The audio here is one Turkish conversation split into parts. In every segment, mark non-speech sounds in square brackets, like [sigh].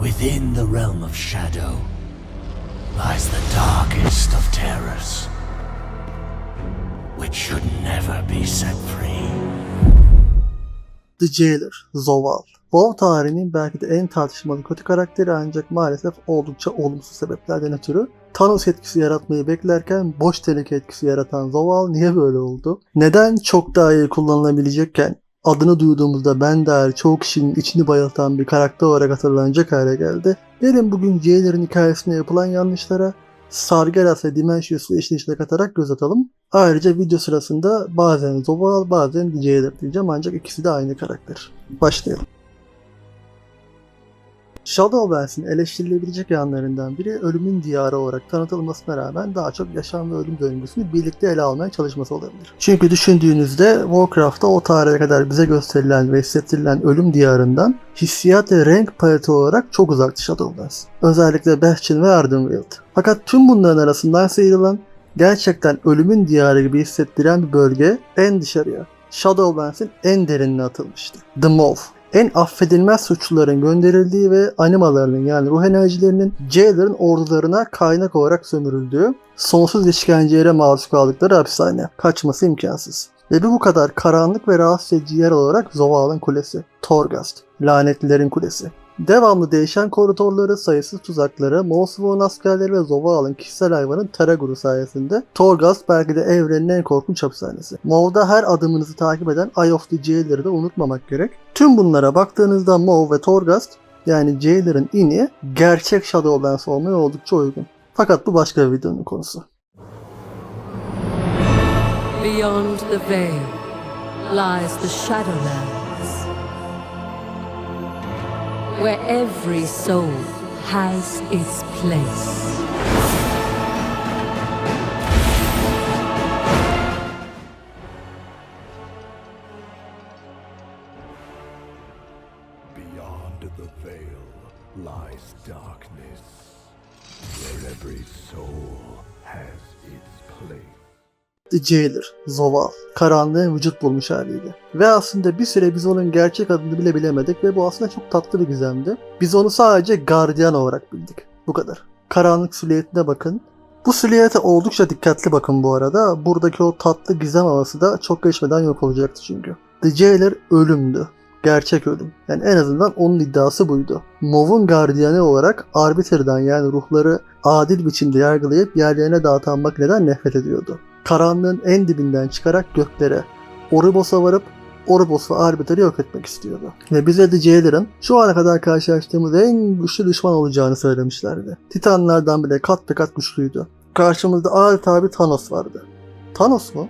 Within the realm of shadow lies the darkest of terrors, which should never be set free. The Jailer, Zoval. WoW tarihinin belki de en tartışmalı kötü karakteri ancak maalesef oldukça olumsuz sebeplerden ötürü Thanos etkisi yaratmayı beklerken boş teneke etkisi yaratan Zoval niye böyle oldu? Neden çok daha iyi kullanılabilecekken adını duyduğumuzda ben dahil çoğu kişinin içini bayıltan bir karakter olarak hatırlanacak hale geldi? Gelin bugün Jailer'ın hikayesinde yapılan yanlışlara Sargeras ve Dimensius'u işin katarak göz atalım. Ayrıca video sırasında bazen Zoval bazen Jailer diyeceğim ancak ikisi de aynı karakter. Başlayalım. Shadowlands'in eleştirilebilecek yanlarından biri ölümün diyarı olarak tanıtılmasına rağmen daha çok yaşam ve ölüm döngüsünü birlikte ele almaya çalışması olabilir. Çünkü düşündüğünüzde Warcraft'ta o tarihe kadar bize gösterilen ve hissettirilen ölüm diyarından hissiyat ve renk paleti olarak çok uzaktı Shadowlands. Özellikle Bastion ve Ardenweald. Fakat tüm bunların arasından sıyrılan, gerçekten ölümün diyarı gibi hissettiren bir bölge en dışarıya, Shadowlands'in en derinine atılmıştı. The Maw en affedilmez suçluların gönderildiği ve animalarının yani ruh enerjilerinin Jailer'ın ordularına kaynak olarak sömürüldüğü, sonsuz işkenceye maruz kaldıkları hapishane. Kaçması imkansız. Ve bu bu kadar karanlık ve rahatsız edici yer olarak Zoval'ın kulesi. Torghast. Lanetlilerin kulesi. Devamlı değişen koridorları, sayısız tuzakları, Mosvon askerleri ve Zoval'ın kişisel hayvanın Teragur'u sayesinde Torghast belki de evrenin en korkunç hapishanesi. Mow'da her adımınızı takip eden Eye of the Jailer'ı da unutmamak gerek. Tüm bunlara baktığınızda Mow ve Torghast yani Jailer'ın ini gerçek Shadowlands olmaya oldukça uygun. Fakat bu başka bir videonun konusu. Beyond the veil lies the Shadowlands, where every soul has its place. The Jailer, Zoval, karanlığın vücut bulmuş haliydi. Ve aslında bir süre biz onun gerçek adını bile bilemedik ve bu aslında çok tatlı bir gizemdi. Biz onu sadece gardiyan olarak bildik. Bu kadar. Karanlık silüetine bakın. Bu silüete oldukça dikkatli bakın bu arada. Buradaki o tatlı gizem havası da çok geçmeden yok olacaktı çünkü. The Jailer ölümdü. Gerçek ölüm. Yani en azından onun iddiası buydu. Mov'un gardiyanı olarak Arbiter'dan yani ruhları adil biçimde yargılayıp yerlerine dağıtan makineden nefret ediyordu. Karanlığın en dibinden çıkarak göklere, Oribos'a varıp Oribos ve Arbiter'i yok etmek istiyordu. Ve bize de Jailer'ın şu ana kadar karşılaştığımız en güçlü düşman olacağını söylemişlerdi. Titanlardan bile kat be kat güçlüydü. Karşımızda adeta bir Thanos vardı. Thanos mu?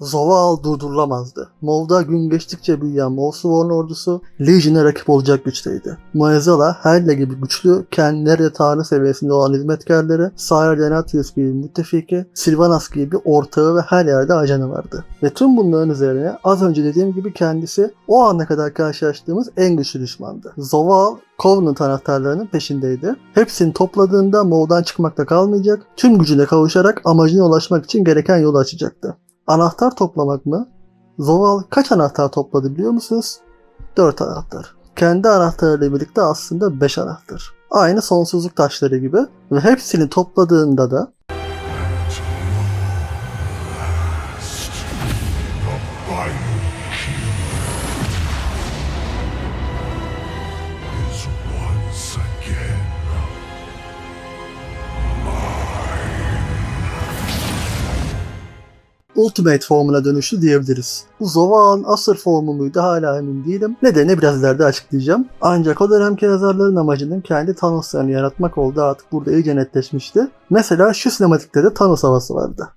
Zovaal durdurulamazdı. Mov'da gün geçtikçe büyüyen Mowsworn ordusu Legion'e rakip olacak güçteydi. Muezzala, Helle gibi güçlü, kendileri tanrı seviyesinde olan hizmetkarları, Sire Denatius gibi müttefiki, Sylvanas gibi ortağı ve her yerde ajanı vardı. Ve tüm bunların üzerine az önce dediğim gibi kendisi o ana kadar karşılaştığımız en güçlü düşmandı. Zovaal, Covenant anahtarlarının peşindeydi. Hepsini topladığında Mow'dan çıkmakta kalmayacak, tüm gücüne kavuşarak amacına ulaşmak için gereken yolu açacaktı. Anahtar toplamak mı? Zoval kaç anahtar topladı biliyor musunuz? 4 anahtar. Kendi anahtarıyla birlikte aslında 5 anahtar. Aynı sonsuzluk taşları gibi ve hepsini topladığında da Ultimate formuna dönüştü diyebiliriz. Bu Zovaal'ın asır formu muydu hala emin değilim. Nedeni biraz ileride açıklayacağım. Ancak o dönemki yazarların amacının kendi Thanos'larını yaratmak olduğu artık burada iyice netleşmişti. Mesela şu sinematikte de Thanos havası vardı.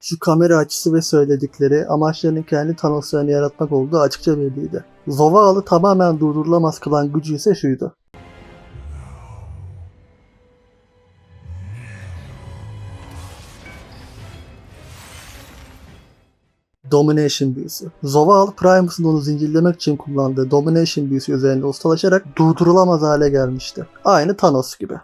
Şu kamera açısı ve söyledikleri amaçlarının kendi Thanos'larını yaratmak olduğu açıkça belliydi. Zovaal'ı tamamen durdurulamaz kılan gücü ise şuydu. Domination büyüsü. Zoval, Primus'un onu zincirlemek için kullandığı Domination büyüsü üzerinde ustalaşarak durdurulamaz hale gelmişti. Aynı Thanos gibi.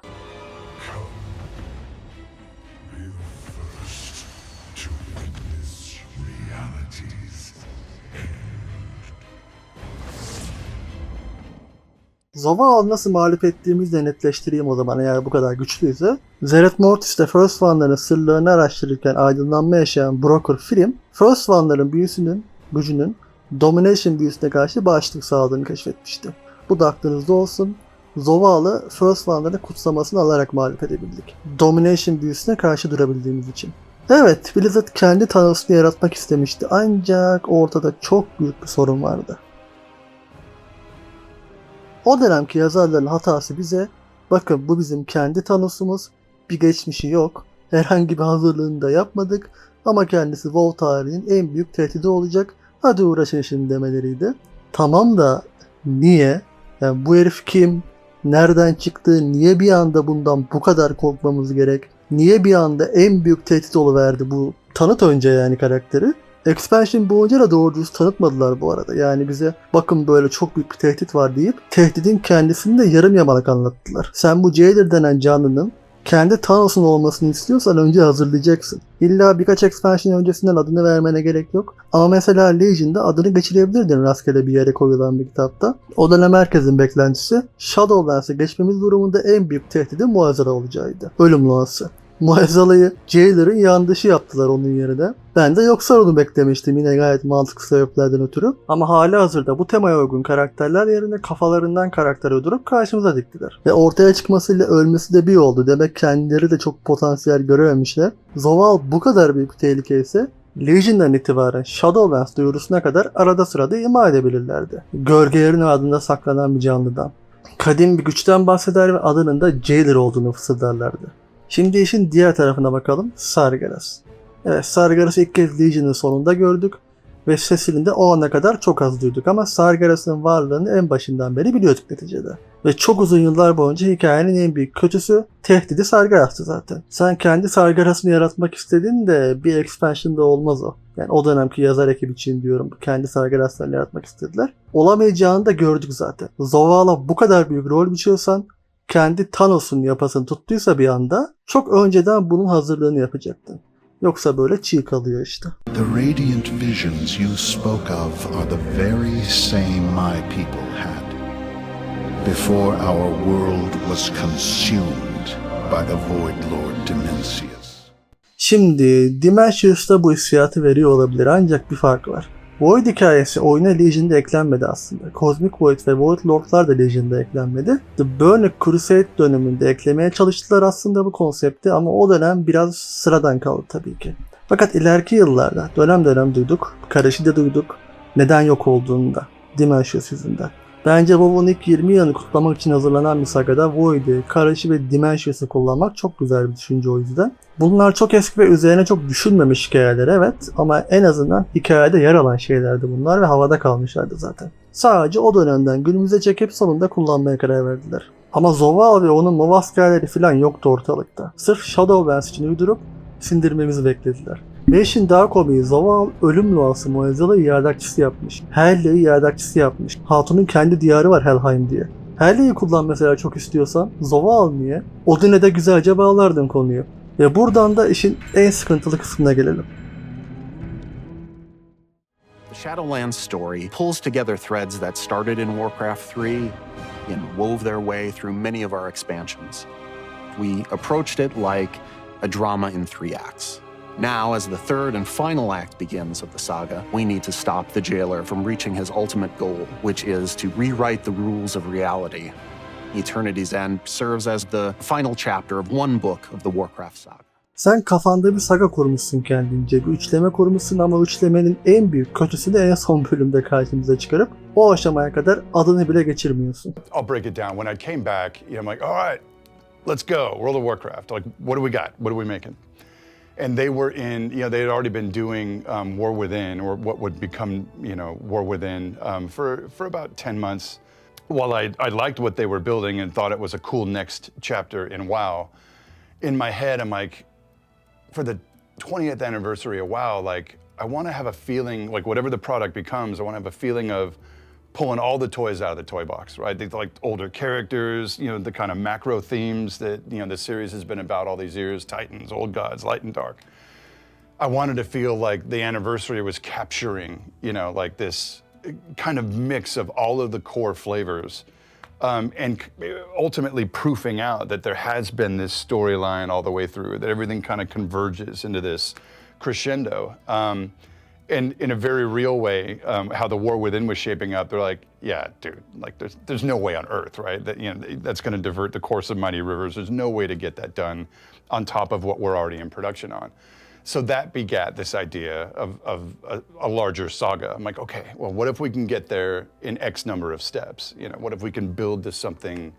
Zovaal nasıl mağlup ettiğimizi de netleştireyim o zaman eğer bu kadar güçlüyse. Zeret Mortis'te First One'ların sırlarını araştırırken aydınlanma yaşayan Broker Film, First One'ların büyüsünün, gücünün Domination büyüsüne karşı bağışıklık sağladığını keşfetmişti. Bu da aklınızda olsun. Zovaal'ı First One'ların kutsamasını alarak mağlup edebildik. Domination büyüsüne karşı durabildiğimiz için. Evet, Blizzard kendi Thanos'unu yaratmak istemişti ancak ortada çok büyük bir sorun vardı. O dönemki yazarların hatası bize bakın bu bizim kendi Thanos'umuz bir geçmişi yok. Herhangi bir hazırlığını da yapmadık ama kendisi WoW tarihinin en büyük tehdidi olacak. Hadi uğraşın şimdi demeleriydi. Tamam da niye? Yani bu herif kim? Nereden çıktı? Niye bir anda bundan bu kadar korkmamız gerek? Niye bir anda en büyük tehdit oluverdi bu? Tanıt önce yani karakteri. Expansion boyunca da doğru dürüst tanıtmadılar bu arada. Yani bize bakın böyle çok büyük bir tehdit var deyip tehdidin kendisini de yarım yamalak anlattılar. Sen bu Jailer denen canlının kendi Thanos'un olmasını istiyorsan önce hazırlayacaksın. İlla birkaç expansion öncesinden adını vermene gerek yok. Ama mesela Legion'da adını geçirebilirdin rastgele bir yere koyulan bir kitapta. O dönem herkesin beklentisi Shadowlands'e geçmemiz durumunda en büyük tehdidin Muazzara olacağıydı. Ölüm Loğası. Muazzala'yı Jailer'ın yandaşı yaptılar onun yerine. Ben de yoksa onu beklemiştim yine gayet mantıklı sebeplerden ötürü. Ama hali hazırda bu temaya uygun karakterler yerine kafalarından karakter uydurup karşımıza diktiler. Ve ortaya çıkmasıyla ölmesi de bir oldu. Demek kendileri de çok potansiyel görememişler. Zoval bu kadar büyük bir tehlike ise Legion'dan itibaren Shadowlands duyurusuna kadar arada sırada ima edebilirlerdi. Gölgelerin ardında saklanan bir canlıdan. Kadim bir güçten bahseder ve adının da Jailer olduğunu fısıldarlardı. Şimdi işin diğer tarafına bakalım. Sargeras. Evet Sargeras'ı ilk kez Legion'ın sonunda gördük ve sesini de o ana kadar çok az duyduk ama Sargeras'ın varlığını en başından beri biliyorduk neticede. Ve çok uzun yıllar boyunca hikayenin en büyük kötüsü tehdidi Sargeras'tı zaten. Sen kendi Sargeras'ını yaratmak istedin de bir expansion'da olmaz o. Yani o dönemki yazar ekip için diyorum kendi Sargeras'larını yaratmak istediler. Olamayacağını da gördük zaten. Zovala bu kadar büyük rol biçiyorsan kendi Thanos'un yapasını tuttuysa bir anda çok önceden bunun hazırlığını yapacaktın. Yoksa böyle çiğ kalıyor işte. The radiant visions you spoke of are the very same my people had before our world was consumed by the Void Lord Dimensius. Şimdi Dimensious'ta bu hissiyatı veriyor olabilir ancak bir fark var. Void hikayesi oyuna Legion'da eklenmedi aslında. Cosmic Void ve Void Lord'lar da Legion'da eklenmedi. The Burning Crusade döneminde eklemeye çalıştılar aslında bu konsepti ama o dönem biraz sıradan kaldı tabii ki. Fakat ileriki yıllarda dönem dönem duyduk, karışı da duyduk, neden yok olduğunu da Dimensions. Bence WoW'un ilk 20 yılını kutlamak için hazırlanan bir sagada Void'i, Karış'ı ve Dimensions'ı kullanmak çok güzel bir düşünce o yüzden. Bunlar çok eski ve üzerine çok düşünmemiş hikayeler evet ama en azından hikayede yer alan şeylerdi bunlar ve havada kalmışlardı zaten. Sadece o dönemden günümüze çekip sonunda kullanmaya karar verdiler. Ama Zoval ve onun Nova askerleri falan yoktu ortalıkta. Sırf Shadowlands için uydurup sindirmemizi beklediler. Ve daha komiği Zoval ölüm loası Moezal'ı yardakçısı yapmış. Helle'yi yardakçısı yapmış. Hatun'un kendi diyarı var Helheim diye. Helle'yi kullan mesela çok istiyorsan Zoval niye? Odin'e de güzelce bağlardın konuyu. Ve buradan da işin en sıkıntılı kısmına gelelim. The Shadowlands story pulls together threads that started in Warcraft 3 and wove their way through many of our expansions. We approached it like a drama in three acts. Now, as the third and final act begins of the saga, we need to stop the jailer from reaching his ultimate goal, which is to rewrite the rules of reality. Eternity's End serves as the final chapter of one book of the Warcraft saga. Sen kafanda bir saga kurmuşsun kendince. Bir üçleme kurmuşsun ama üçlemenin en büyük kötüsü de en son bölümde karşımıza çıkarıp o aşamaya kadar adını bile geçirmiyorsun. I'll break it down. When I came back, you know, I'm like, all right, let's go. World of Warcraft. Like, what do we got? What are we making? And they were in, you know, they had already been doing um, War Within, or what would become, you know, War Within, um, for for about ten months. While I I liked what they were building and thought it was a cool next chapter in WoW, in my head I'm like, for the 20th anniversary of WoW, like I want to have a feeling like whatever the product becomes, I want to have a feeling of pulling all the toys out of the toy box, right? They like older characters, you know, the kind of macro themes that you know the series has been about all these years: Titans, Old Gods, Light and Dark. I wanted to feel like the anniversary was capturing, you know, like this kind of mix of all of the core flavors. Um, and ultimately proofing out that there has been this storyline all the way through, that everything kind of converges into this crescendo. Um, and in a very real way, um, how the war within was shaping up, they're like, yeah, dude, like there's there's no way on earth, right? That you know that's going to divert the course of Mighty Rivers. There's no way to get that done on top of what we're already in production on. So that begat this idea of, of a, a larger saga. I'm like, okay, well, what if we can get there in X number of steps? You know, what if we can build to something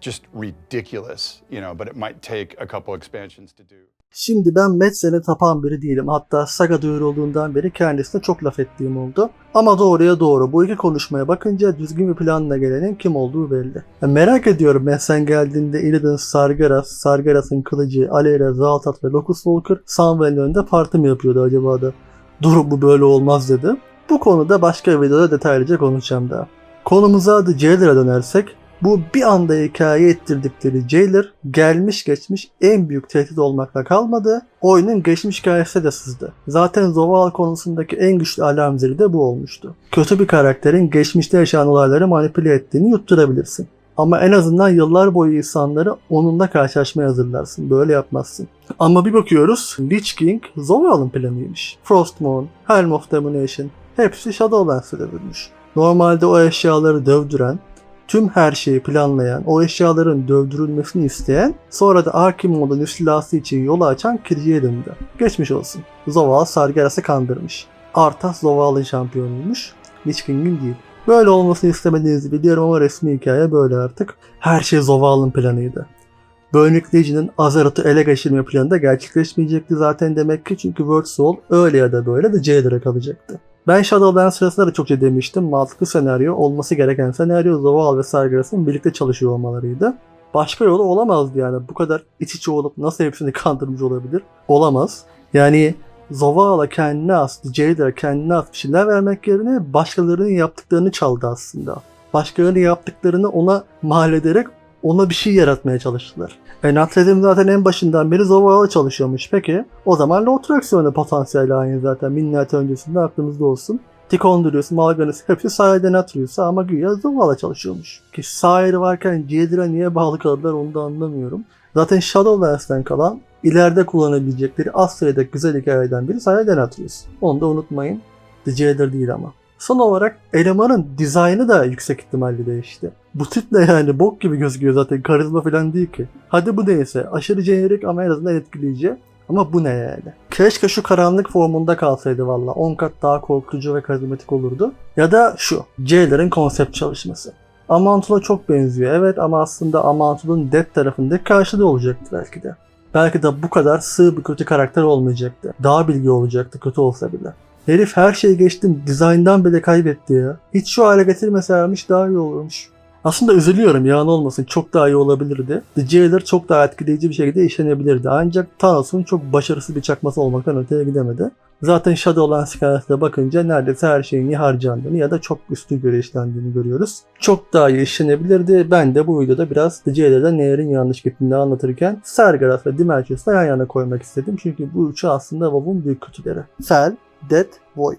just ridiculous? You know, but it might take a couple expansions to do. Şimdi ben Metzel'e tapan biri değilim. Hatta saga duyurulduğundan beri kendisine çok laf ettiğim oldu. Ama doğruya doğru bu iki konuşmaya bakınca düzgün bir planla gelenin kim olduğu belli. Ya merak ediyorum Metzel geldiğinde Illidan Sargeras, Sargeras'ın kılıcı, Alera, Zaltat ve Locus Walker Samwell'in önünde parti mi yapıyordu acaba da? Dur bu böyle olmaz dedi. Bu konuda başka videoda detaylıca konuşacağım daha. Konumuza adı Jailer'a dönersek bu bir anda hikaye ettirdikleri Jailer gelmiş geçmiş en büyük tehdit olmakla kalmadı. Oyunun geçmiş hikayesi de sızdı. Zaten Zoval konusundaki en güçlü alarm zili de bu olmuştu. Kötü bir karakterin geçmişte yaşanan olayları manipüle ettiğini yutturabilirsin. Ama en azından yıllar boyu insanları onunla karşılaşmaya hazırlarsın. Böyle yapmazsın. Ama bir bakıyoruz Lich King Zoval'ın planıymış. Frostmourne, Helm of Domination hepsi Shadowlands'e dövülmüş. Normalde o eşyaları dövdüren, tüm her şeyi planlayan, o eşyaların dövdürülmesini isteyen, sonra da Arkimond'un istilası için yolu açan Kirji'ye döndü. Geçmiş olsun. Zoval Sargeras'ı kandırmış. Arthas Zoval'ın şampiyonuymuş. Lich King'in değil. Böyle olmasını istemediğinizi biliyorum ama resmi hikaye böyle artık. Her şey Zoval'ın planıydı. Böylelikle Legion'ın Azeroth'u ele geçirme planı da gerçekleşmeyecekti zaten demek ki çünkü World Soul öyle ya da böyle de Jailer'a kalacaktı. Ben Shadowlands sırasında da çokça demiştim. Mantıklı senaryo, olması gereken senaryo Zoval ve Sargeras'ın birlikte çalışıyor olmalarıydı. Başka yolu olamazdı yani. Bu kadar iç içe olup nasıl hepsini kandırmış olabilir? Olamaz. Yani Zoval'a kendine has, Jailer'a kendine has bir şeyler vermek yerine başkalarının yaptıklarını çaldı aslında. Başkalarının yaptıklarını ona mal ederek ona bir şey yaratmaya çalıştılar. E Natredim zaten en başından beri Zoval'a çalışıyormuş. Peki o zaman Lotraxion'da potansiyel aynı zaten. Minnat öncesinde aklımızda olsun. Tikondrius, Malganus [laughs] hepsi Sair'den Atrius'a ama güya Zoval'a çalışıyormuş. Ki Sair varken Jailer'a niye bağlı kaldılar onu da anlamıyorum. Zaten Shadowlands'ten kalan ileride kullanabilecekleri az sayıda güzel hikayeden biri Sair'den Atrius. Onu da unutmayın. The Jailer değil ama. Son olarak elemanın dizaynı da yüksek ihtimalle değişti. Bu tiple yani bok gibi gözüküyor zaten karizma falan değil ki. Hadi bu neyse aşırı jenerik ama en azından etkileyici. Ama bu ne yani? Keşke şu karanlık formunda kalsaydı valla. 10 kat daha korkutucu ve karizmatik olurdu. Ya da şu. Jailer'ın konsept çalışması. Amantul'a çok benziyor evet ama aslında Amantul'un Dead tarafındaki karşılığı olacaktı belki de. Belki de bu kadar sığ bir kötü karakter olmayacaktı. Daha bilgi olacaktı kötü olsa bile. Herif her şeyi geçtim dizayndan bile kaybetti ya. Hiç şu hale getirmeseymiş daha iyi olurmuş. Aslında üzülüyorum yalan olmasın çok daha iyi olabilirdi. The Jailer çok daha etkileyici bir şekilde işlenebilirdi. Ancak Thanos'un çok başarısız bir çakması olmaktan öteye gidemedi. Zaten Shadowlands hikayesine bakınca neredeyse her şeyin ya harcandığını ya da çok üstün göre işlendiğini görüyoruz. Çok daha iyi işlenebilirdi. Ben de bu videoda biraz The Jailer'da nelerin yanlış gittiğini anlatırken Sargeras ve Dimelchius'la yan yana koymak istedim. Çünkü bu üçü aslında WoW'un büyük kötüleri. Fel, Dead, Void.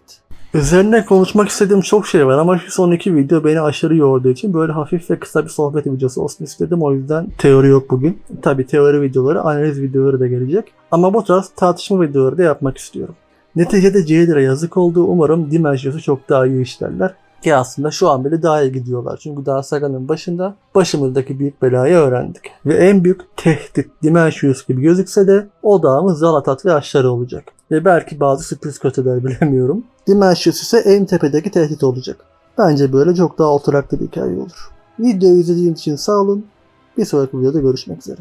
Üzerine konuşmak istediğim çok şey var ama şu son iki video beni aşırı yorduğu için böyle hafif ve kısa bir sohbet videosu olsun istedim. O yüzden teori yok bugün. Tabi teori videoları, analiz videoları da gelecek. Ama bu tarz tartışma videoları da yapmak istiyorum. Neticede Jailer'a yazık oldu. Umarım Dimensions'u çok daha iyi işlerler. Ki aslında şu an bile daha iyi gidiyorlar. Çünkü daha Saga'nın başında başımızdaki büyük belayı öğrendik. Ve en büyük tehdit Dimensius gibi gözükse de odağımız Zalatat ve Aşları olacak. Ve belki bazı sürpriz kötüler [laughs] bilemiyorum. Dimensius ise en tepedeki tehdit olacak. Bence böyle çok daha oturaklı bir hikaye olur. Videoyu izlediğiniz için sağ olun. Bir sonraki videoda görüşmek üzere.